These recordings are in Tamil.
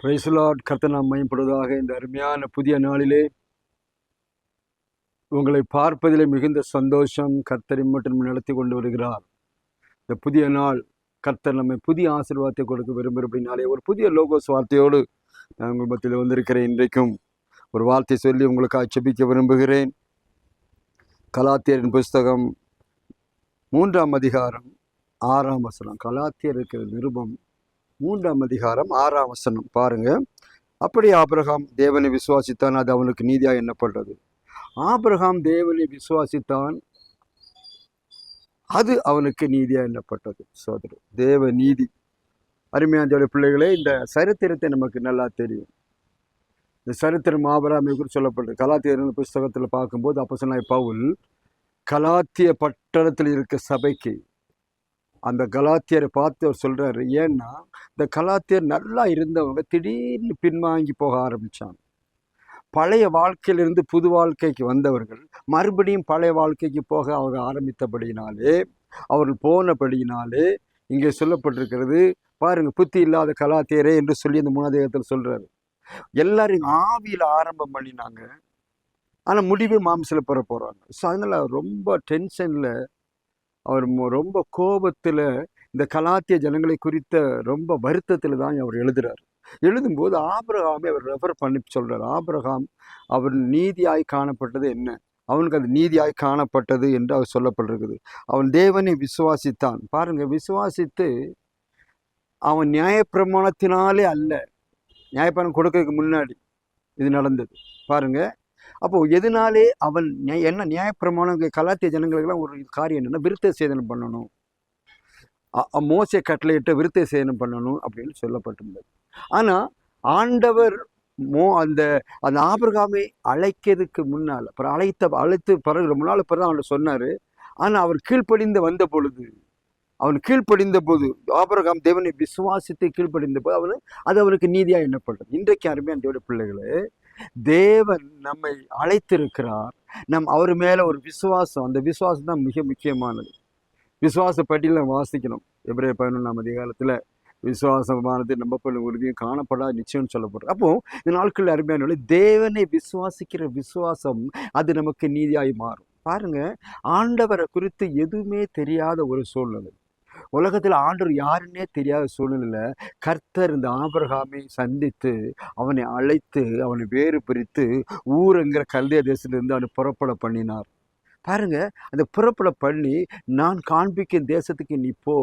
பிரைஸ்லாட் கர்த்தர் நாம் மையப்படுவதாக இந்த அருமையான புதிய நாளிலே உங்களை பார்ப்பதிலே மிகுந்த சந்தோஷம் கர்த்தரை மட்டும் நடத்தி கொண்டு வருகிறார். இந்த புதிய நாள் கர்த்தர் நம்மை புதிய ஆசீர்வாதத்தை கொடுக்க விரும்புகிறபடினாலே ஒரு புதிய லோகோஸ் வார்த்தையோடு நான் உங்கள் மத்தியில் வந்திருக்கிறேன் இன்றைக்கும். ஒரு வார்த்தை சொல்லி உங்களுக்கு ஆட்சேபிக்க விரும்புகிறேன். கலாத்தியரின் புஸ்தகம் மூன்றாம் அதிகாரம் ஆறாம் வசனம். கலாத்தியர் இருக்கிற நிருபம் மூன்றாம் அதிகாரம் ஆறாம் வசனம். பாருங்க. அப்படி ஆபிரகாம் தேவனை விசுவாசித்தான் அது அவனுக்கு நீதியாக எண்ணப்பட்டது ஆபிரகாம் தேவனை விசுவாசித்தான் அது அவனுக்கு நீதியாக எண்ணப்பட்டது. சோதரர் தேவ நீதி. அருமையான தேவ பிள்ளைகளே இந்த சரித்திரத்தை நமக்கு நல்லா தெரியும். இந்த சரித்திரம் ஆபராமை குறித்து சொல்லப்படுது. கலாத்தியர் புஸ்தகத்தில் பார்க்கும்போது அப்போ சொன்ன பவுல் கலாத்திய பட்டணத்தில் இருக்க சபைக்கு அந்த கலாத்தியரை பார்த்து அவர் சொல்கிறாரு ஏன்னா இந்த கலாத்தியர் நல்லா இருந்தவங்க திடீர்னு பின்வாங்கி போக ஆரம்பித்தாங்க பழைய வாழ்க்கையிலிருந்து புது வாழ்க்கைக்கு வந்தவர்கள் மறுபடியும் பழைய வாழ்க்கைக்கு போக அவங்க ஆரம்பித்தபடியினாலே அவர்கள் போனபடியினாலே இங்கே சொல்லப்பட்டிருக்கிறது பாருங்கள் புத்தி இல்லாத கலாத்தியரே என்று சொல்லி அந்த மூணாதேகத்தில் சொல்கிறாரு எல்லாரும் ஆவியில் ஆரம்பம் பண்ணினாங்க. ஆனால் முடிவு மாம்சில் பெற போகிறாங்க ஸோ அதனால் ரொம்ப டென்ஷனில் அவர் ரொம்ப கோபத்தில் இந்த கலாத்திய ஜனங்களை குறித்த ரொம்ப வருத்தத்தில் தான் அவர் எழுதுகிறார் எழுதும்போது ஆபிரகாமை அவர் ரெஃபர் பண்ணி சொல்கிறார் ஆபிரகாம் அவர் நீதியாய் காணப்பட்டது என்ன? அவனுக்கு அது நீதியாய் காணப்பட்டது என்று அவர் சொல்லப்பட்டிருக்குது. அவன் தேவனை விசுவாசித்தான். பாருங்கள் விசுவாசித்து அவன் நியாயப்பிரமாணத்தினாலே அல்ல. நியாயப்பிரமாணம் கொடுக்கறதுக்கு முன்னாடி இது நடந்தது. பாருங்கள் அப்போ எதனாலே அவன் நியாய- என்ன நியாயப்பிரமாணம் கலாத்திய ஜனங்களுக்கெல்லாம் ஒரு காரியம் என்னன்னா விருத்த சேதனம் பண்ணணும். அ- கட்டளையிட்ட விருத்த சேதனம் பண்ணணும் அப்படின்னு சொல்லப்பட்டிருந்தது. ஆனால் ஆண்டவர் மோ அந்த அந்த ஆபிரகாமை அழைக்கிறதுக்கு முன்னால் அப்புறம் அழைத்த அழைத்து பிறகு ரொம்ப நாள் பிறகு அவன் சொன்னார். ஆனால் அவர் கீழ்ப்படிந்து வந்த பொழுது அவன் கீழ்ப்படிந்த போது ஆபிரகாம் தேவனை விசுவாசித்து கீழ்ப்படிந்த போது அவனு அது அவனுக்கு நீதியாக எண்ணப்பட்டது. இன்றைக்கு யாருமே தேவனுடைய பிள்ளைகளே தேவன் நம்மை அழைத்திருக்கிறார். நம் அவர் மேலே ஒரு விசுவாசம். அந்த விசுவாசம் தான் மிக முக்கியமானது. விசுவாச பட்டியல வாசிக்கணும். எபிரே பதினொன்றாம் அதிகாலத்தில் விசுவாசமானது நம்பப்படும் உறுதியும் காணப்படாத நிச்சயம்னு சொல்லப்படுறது அப்போ இந்த நாட்கள் அருமையான தேவனை விசுவாசிக்கிற விசுவாசம் அது நமக்கு நீதியாய் மாறும். பாருங்க ஆண்டவரை குறித்து எதுவுமே தெரியாத ஒரு சூழ்நிலை. உலகத்தில் ஆண்டவர் யாருன்னே தெரியாத சூழ்நிலையில் கர்த்தர் இந்த ஆபரகாமை சந்தித்து அவனை அழைத்து அவனை வேறு பிரித்து ஊருங்கிற கல்திய தேசத்திலிருந்து அவனை புறப்பட பண்ணினார். பாருங்கள் அந்த புறப்பட பண்ணி நான் காண்பிக்கும் தேசத்துக்கு நீ போ.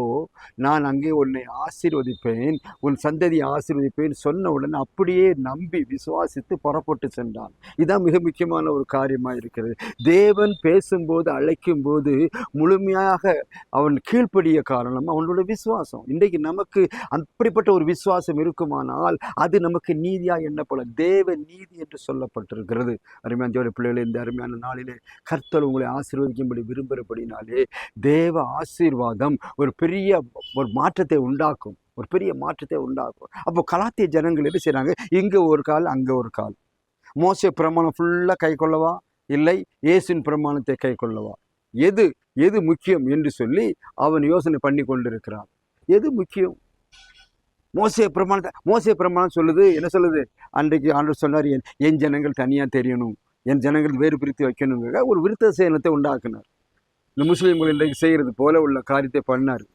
நான் அங்கே உன்னை ஆசீர்வதிப்பேன். உன் சந்ததியை ஆசீர்வதிப்பேன். சொன்ன உடனே அப்படியே நம்பி விசுவாசித்து புறப்பட்டு சென்றான். இதுதான் மிக முக்கியமான ஒரு காரியமாக இருக்கிறது. தேவன் பேசும்போது அழைக்கும் போது முழுமையாக அவன் கீழ்ப்படிய காரணம் அவனோட விசுவாசம். இன்றைக்கு நமக்கு அப்படிப்பட்ட ஒரு விசுவாசம் இருக்குமானால் அது நமக்கு நீதியாக எண்ணப்படும் தேவ நீதி என்று சொல்லப்பட்டிருக்கிறது. அருமையான தேவனுடைய பிள்ளைகளே இந்த அருமையான நாளிலே கர்த்தல் உங்களை ஆசீர்வதிக்கும்படி விரும்புகிறபடினாலே தேவ ஆசீர்வாதம் ஒரு பெரிய ஒரு மாற்றத்தை உண்டாக்கும். ஒரு பெரிய மாற்றத்தை உண்டாக்கும். அப்போ கலாத்திய ஜனங்கள் என்ன செய்கிறாங்க இங்கே ஒரு கால் அங்கே ஒரு கால். மோசே பிரமாணம் ஃபுல்லாக கை கொள்ளவா? இல்லை. இயேசுவின் பிரமாணத்தை கை கொள்ளவா? எது எது முக்கியம் என்று சொல்லி அவன் யோசனை பண்ணி கொண்டிருக்கிறான். எது முக்கியம்? மோசிய பிரமாணத்தை மோசிய பிரமாணம் சொல்லுது என்ன சொல்லுது? அன்றைக்கு ஆண்டு சொன்னார் என் என் ஜனங்கள் தனியாக தெரியணும். என் ஜனங்கள் வேறு பிரித்து வைக்கணுங்கிற ஒரு விருத்த சேனத்தை உண்டாக்குனார். இந்த முஸ்லீம்கள் இன்றைக்கு செய்கிறது போல உள்ள காரியத்தை பண்ணார்.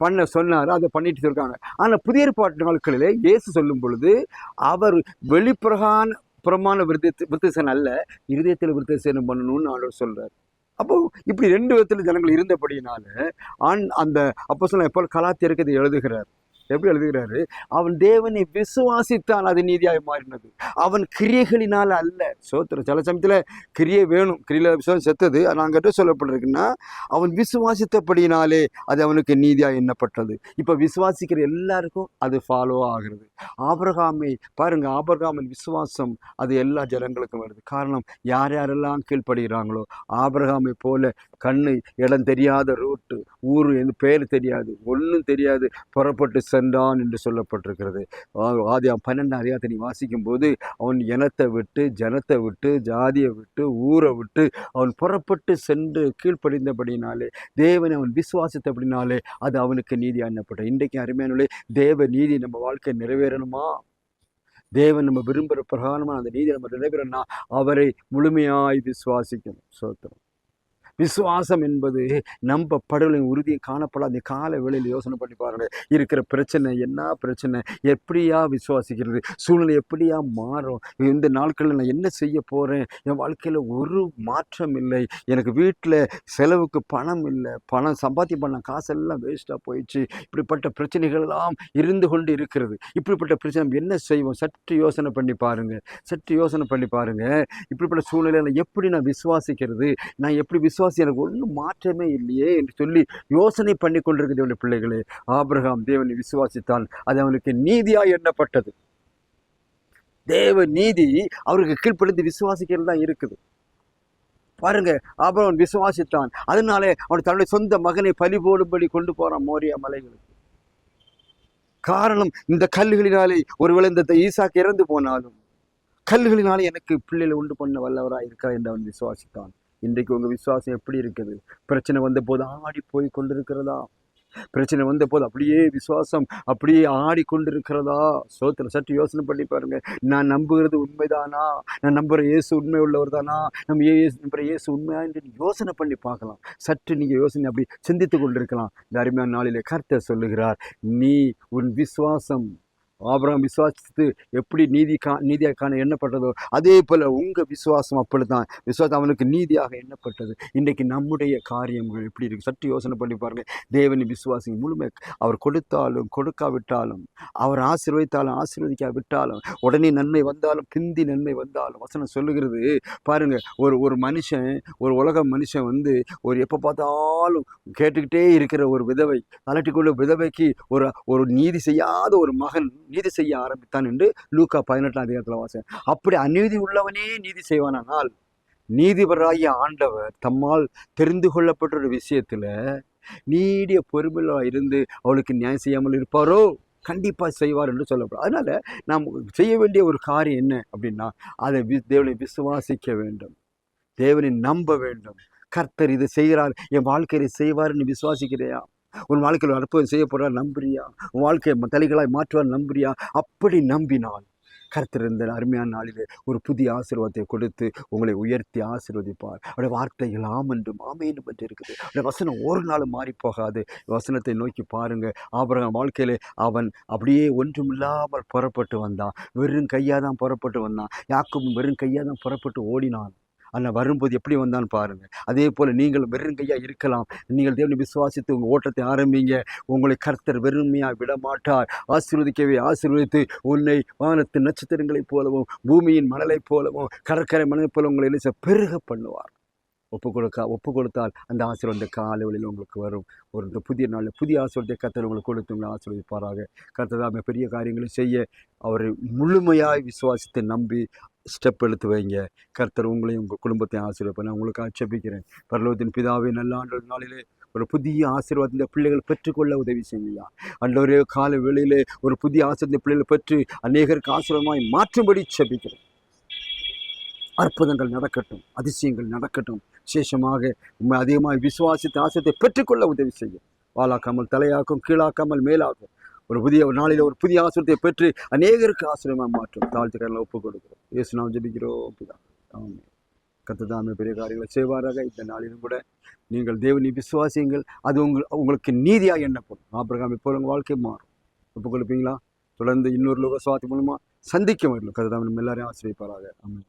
பண்ண சொன்னார் அதை பண்ணிட்டு இருக்காங்க. ஆனால் புதிய ஏற்பாட்டு நாட்களிலே இயேசு சொல்லும் பொழுது அவர் வெளிப்பிரகான புறமான விருத்த விருத்தசேனம் அல்ல இருதயத்தில் விருத்தசேனம் பண்ணணும்னு ஆண்டவர் சொல்கிறார் அப்போ இப்படி ரெண்டு விதத்தில் ஜனங்கள் இருந்தபடியினால ஆண் அந்த அப்போ சொன்ன எப்போ கலாத்தியருக்கு இதை எழுதுகிறார். எப்படி எழுதுகிறாரு? அவன் தேவனை விசுவாசித்தான் அது நீதியாக மாறினது. அவன் கிரியைகளினால் அல்ல. சோத்திரம் சில சமயத்தில் கிரியை வேணும். கிரியில விசுவாசம் செத்தது. நாங்கிட்ட சொல்லப்பட்டிருக்குன்னா அவன் விசுவாசித்தபடினாலே அது அவனுக்கு நீதியாக எண்ணப்பட்டது. இப்போ விசுவாசிக்கிற எல்லாருக்கும் அது ஃபாலோ ஆகிறது. ஆபரகாமை பாருங்கள் ஆபரகாமின் விசுவாசம் அது எல்லா ஜனங்களுக்கும் வருது. காரணம் யார் யாரெல்லாம் கீழ்ப்படுகிறாங்களோ ஆபரகாமை போல கண்ணு இடம் தெரியாத ரூட்டு ஊர் எந்த பேர் தெரியாது ஒன்றும் தெரியாது புறப்பட்டு சென்றான் என்று சொல்லப்பட்டிருக்கிறது. ஆதி ஆதியாம் பன்னெண்டாம் அதிகாரத்தை நீ வாசிக்கும் போது அவன் இனத்தை விட்டு ஜனத்தை விட்டு ஜாதியை விட்டு ஊரை விட்டு அவன் புறப்பட்டு சென்று கீழ்ப்படிந்தபடினாலே தேவனை அவன் விசுவாசித்தபடினாலே அது அவனுக்கு நீதி எண்ணப்பட்ட இன்றைக்கு அருமையானே தேவ நீதி நம்ம வாழ்க்கை நிறைவேறணுமா? தேவன் நம்ம விரும்புகிற பிரகாரமாக அந்த நீதி நம்ம நிறைவேறணும்னா அவரை முழுமையாய் விசுவாசிக்கணும். சோத்திரம். விசுவாசம் என்பது நம்ப படுகளின் உறுதியை காணப்படாத கால வேளையில் யோசனை பண்ணி பாருங்கள் இருக்கிற பிரச்சனை என்ன பிரச்சனை? எப்படியா விசுவாசிக்கிறது? சூழ்நிலை எப்படியா மாறும்? இந்த நாட்களில் நான் என்ன செய்ய போகிறேன் என் வாழ்க்கையில் ஒரு மாற்றம் இல்லை. எனக்கு வீட்டில் செலவுக்கு பணம் இல்லை. பணம் சம்பாத்தியம் பண்ண காசெல்லாம் வேஸ்ட்டாக போயிடுச்சு. இப்படிப்பட்ட பிரச்சனைகள் எல்லாம் இருந்து கொண்டு இருக்கிறது. இப்படிப்பட்ட பிரச்சனை என்ன செய்வோம்? சற்று யோசனை பண்ணி பாருங்கள் சற்று யோசனை பண்ணி பாருங்க. இப்படிப்பட்ட சூழ்நிலையில் எப்படி நான் விசுவாசிக்கிறது? நான் எப்படி விசுவாசி எனக்கு ஒன்றும் மாற்றமே இல்லையே என்று சொல்லி யோசனை பண்ணி கொண்டிருக்கிற தேவனுடைய பிள்ளைகளே. ஆபிரகாம் தேவனை விசுவாசித்தான். அது அவனுக்கு நீதியாக எண்ணப்பட்டது. தேவ நீதி அவருக்கு கீழ்ப்படுத்தி விசுவாசிக்கிறது தான் இருக்குது. பாருங்க ஆபிரகாம் விசுவாசித்தான். அதனாலே அவன் தன்னுடைய சொந்த மகனை பலி போடும்படி கொண்டு போறான் மோரியா மலைகளுக்கு. காரணம் இந்த கல்லுகளினாலே ஒருவேளை இந்த ஈசாக்கு இறந்து போனாலும் கல்லுகளினாலே எனக்கு பிள்ளைகளை உண்டு பண்ண வல்லவராக இருக்கா என்று அவன் விசுவாசித்தான். இன்றைக்கு உங்கள் விசுவாசம் எப்படி இருக்குது? பிரச்சனை வந்த போது ஆடி போய் கொண்டிருக்கிறதா? பிரச்சனை வந்த போது அப்படியே விசுவாசம் அப்படியே ஆடிக்கொண்டிருக்கிறதா? சோத்திர சற்று யோசனை பண்ணி பாருங்க. நான் நம்புகிறது உண்மைதானா? நான் நம்புகிற இயேசு உண்மை உள்ளவர் தானா நம்ம ஏசு நம்புற இயேசு உண்மையா என்று நீ யோசனை பண்ணி பார்க்கலாம். சற்று நீங்கள் யோசனை அப்படி சிந்தித்து கொண்டிருக்கலாம். இந்த அருமையான நாளிலே கர்த்தர் சொல்லுகிறார் நீ உன் விசுவாசம் ஆபரகம் விசுவாசித்து எப்படி நீதி கா நீதியாக காண எண்ணப்பட்டதோ அதே போல் உங்கள் விசுவாசம் அப்படித்தான். விசுவாசம் அவனுக்கு நீதியாக எண்ணப்பட்டது. இன்றைக்கு நம்முடைய காரியங்கள் எப்படி இருக்குது சற்று யோசனை பண்ணி பாருங்கள் தேவனை விசுவாசி முழுமை அவர் கொடுத்தாலும் கொடுக்காவிட்டாலும் அவர் ஆசீர்வதித்தாலும் ஆசீர்வதிக்காவிட்டாலும் உடனே நன்மை வந்தாலும் பிந்தி நன்மை வந்தாலும் வசனம் சொல்லுகிறது. பாருங்க ஒரு ஒரு மனுஷன் ஒரு உலக மனுஷன் வந்து ஒரு எப்போ பார்த்தாலும் கேட்டுக்கிட்டே இருக்கிற ஒரு விதவை தலட்டிக்குள்ள விதவைக்கு ஒரு ஒரு நீதி செய்யாத ஒரு மகன் நீதி செய்ய ஆரம்பித்தான் என்று லூக்கா பதினெட்டாம் அதிகாரத்தில் வாசன் அப்படி அநீதி உள்ளவனே நீதி செய்வானால் நீதிபராகிய ஆண்டவர் தம்மால் தெரிந்து கொள்ளப்பட்ட ஒரு விஷயத்தில் நீடிய பொறுமையில இருந்து அவளுக்கு நியாயம் செய்யாமல் இருப்பாரோ? கண்டிப்பாக செய்வார் என்று சொல்லப்படும். அதனால் நாம் செய்ய வேண்டிய ஒரு காரியம் என்ன அப்படின்னா அதை வி தேவனை விசுவாசிக்க வேண்டும். தேவனை நம்ப வேண்டும். கர்த்தர் இது செய்கிறார் என் வாழ்க்கையை செய்வார்னு நீ உன் வாழ்க்கையில் ஒரு அற்புதம் செய்ய போறார் நம்புறியா? உன் வாழ்க்கையை தலைகளாய் மாற்றுவார் நம்புறியா? அப்படி நம்பினால் கருத்திருந்த அருமையான நாளிலே ஒரு புதிய ஆசீர்வாதத்தை கொடுத்து உங்களை உயர்த்தி ஆசீர்வதிப்பார். அவருடைய வார்த்தைகள் ஆமென்றும் ஆமேனும் என்று இருக்குது. அவருடைய வசனம் ஒரு நாளும் மாறி போகாது வசனத்தை நோக்கி பாருங்க. ஆபரகம் வாழ்க்கையிலே அவன் அப்படியே ஒன்றுமில்லாமல் புறப்பட்டு வந்தான். வெறும் கையாக தான் புறப்பட்டு வந்தான். யாக்கும் வெறும் கையாக தான் புறப்பட்டு ஓடினான். ஆனால் வரும்போது எப்படி வந்தான்னு பாருங்கள் அதே போல் நீங்கள் வெறும் கையாக இருக்கலாம். நீங்கள் தேவனை விசுவாசித்து உங்கள் ஓட்டத்தை ஆரம்பிங்க. உங்களை கர்த்தர் வெறுமையாக விட மாட்டார் ஆசீர்வதிக்கவே ஆசீர்வதித்து உன்னை வானத்து நட்சத்திரங்களைப் போலவும் பூமியின் மணலைப் போலவும் கடற்கரை மணலைப் போல உங்களை என்ன செய்ய பெருக பண்ணுவார். ஒப்பு கொடுக்க ஒப்பு கொடுத்தால் அந்த ஆசீர்வாத காலை வழியில் உங்களுக்கு வரும். ஒரு இந்த புதிய நாளில் புதிய ஆசீர்வாதத்தை கர்த்தர் உங்களுக்கு கொடுத்து உங்களை ஆசீர்வதிப்பாராக. கர்த்தர் பெரிய காரியங்களை செய்ய அவரை முழுமையாய் விசுவாசித்து நம்பி ஸ்டெப் எடுத்து வைங்க. கர்த்தர் உங்களையும் உங்கள் குடும்பத்தையும் ஆசீர்வாதம் நான் உங்களுக்கு ஆட்சேபிக்கிறேன். பரலோகத்தின் பிதாவே நல்ல ஆண்டு நாளிலே ஒரு புதிய ஆசீர்வாதம் இந்த பிள்ளைகள் பெற்றுக்கொள்ள உதவி செய்யுங்க அந்த ஒரே கால வேளையிலே ஒரு புதிய ஆசீர்வாத பிள்ளைகளை பெற்று அநேகருக்கு ஆசீர்வாதமாய் மாற்றும்படி செபிக்கிறேன். அற்புதங்கள் நடக்கட்டும் அதிசயங்கள் நடக்கட்டும். விசேஷமாக உண்மை அதிகமாக விசுவாசித்த ஆசத்தை பெற்றுக்கொள்ள உதவி செய்யும். வாழாக்காமல் தலையாக்கும் கீழாக்காமல் மேலாக்கும். ஒரு புதிய ஒரு நாளில் ஒரு புதிய ஆசிரியத்தை பெற்று அநேகருக்கு ஆசிரியமாக மாற்றும். தாழ்த்துக்கரில் ஒப்புக் கொடுக்கிறோம் இயேசு நாம் ஜபிக்கிறோம் பிதா ஆமே பெரிய காரியங்களை செய்வாராக. இந்த நாளிலும் கூட நீங்கள் தேவனை விசுவாசியுங்கள். அது உங்கள் உங்களுக்கு நீதியாக எண்ணப்படும். ஆபிரகாம் இப்போ உங்கள் வாழ்க்கை மாறும். ஒப்புக் கொடுப்பீங்களா தொடர்ந்து இன்னொரு லோக சுவாத்தி மூலமாக சந்திக்க முடியும் கத்துதாமே நம்ம எல்லாரையும் ஆசிரியப்பாராக. ஆமாம்